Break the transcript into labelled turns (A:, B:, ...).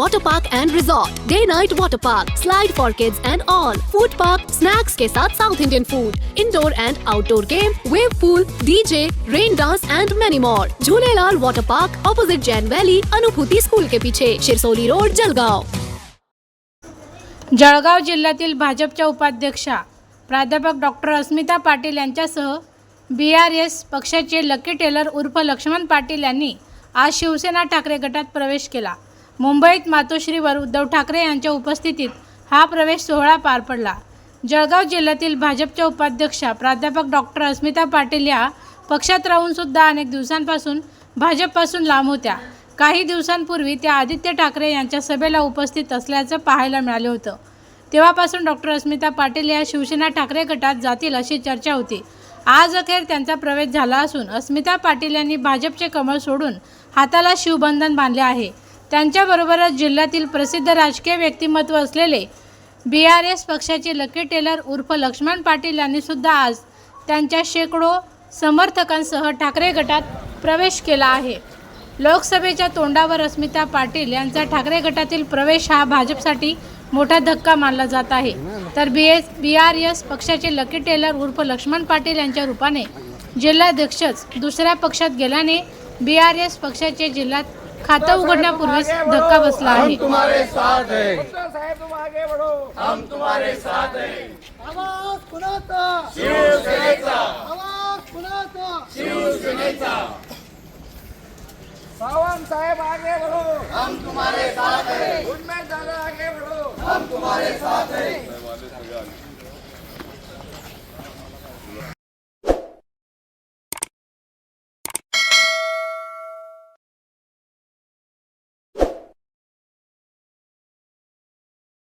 A: Jhulelalal Water Park and Resort. Day night water park, slide for kids and all. Food park, snacks के साथ South Indian food. Indoor and outdoor game, wave pool, DJ, rain dance and many more. Jhulelalal Water Park, opposite Jain Valley, अनुभूति school के पीछे Shirsoli road Jalgaon
B: Jalgaon जिल्ह्यातील भाजपच्या उपाध्यक्षा प्राध्यापक doctor Asmita Patil यांच्यासह B R S पक्षाचे लकी टेलर उर्फ लक्ष्मण पाटील यांनी आज शिवसेना ठाकरे गटात प्रवेश केला मुंबईत मातोश्रीवर उद्धव ठाकरे यांच्या उपस्थितीत हा प्रवेश सोहळा पार पडला. जळगाव जिल्ह्यातील भाजपच्या उपाध्यक्षा प्राध्यापक डॉक्टर अस्मिता पाटील या पक्षात राहूनसुद्धा अनेक दिवसांपासून भाजपपासून लांब होत्या. काही दिवसांपूर्वी त्या आदित्य ठाकरे यांच्या सभेला उपस्थित असल्याचं पाहायला मिळालं होतं. तेव्हापासून डॉक्टर अस्मिता पाटील या शिवसेना ठाकरे गटात जातील अशी चर्चा होती. आज अखेर त्यांचा प्रवेश झाला असून अस्मिता पाटील यांनी भाजपचे कमळ सोडून हाताला शिवबंधन बांधले आहे. त्यांच्याबरोबरच जिल्ह्यातील प्रसिद्ध राजकीय व्यक्तिमत्व असलेले बी आर एस पक्षाचे लकी टेलर उर्फ लक्ष्मण पाटील यांनीसुद्धा आज त्यांच्या शेकडो समर्थकांसह ठाकरे गटात प्रवेश केला आहे. लोकसभेच्या तोंडावर अस्मिता पाटील यांचा ठाकरे गटातील प्रवेश हा भाजपसाठी मोठा धक्का मानला जात आहे. तर B S B R S पक्षाचे लकी टेलर उर्फ लक्ष्मण पाटील यांच्या रूपाने जिल्हाध्यक्षच दुसऱ्या पक्षात गेल्याने बी आर एस पक्षाचे जिल्ह्यात खातं उघडण्यापूर्वीच धक्का बसला आहे.
C: तुम्हारे साथ है.
D: साहेब तुम आगे बढ़ो.
C: हम तुम्हारे साथ है.
D: आवाज कुणाचा
C: शिवसेनेचा
D: आवाज कुणाचा
C: शिवसेनेचा
D: सावंत साहेब आगे बढ़ो.
C: हम तुम्हारे साथ है.
D: उनमें ज्यादा आगे बढ़ो.
C: हम तुम्हारे साथ है.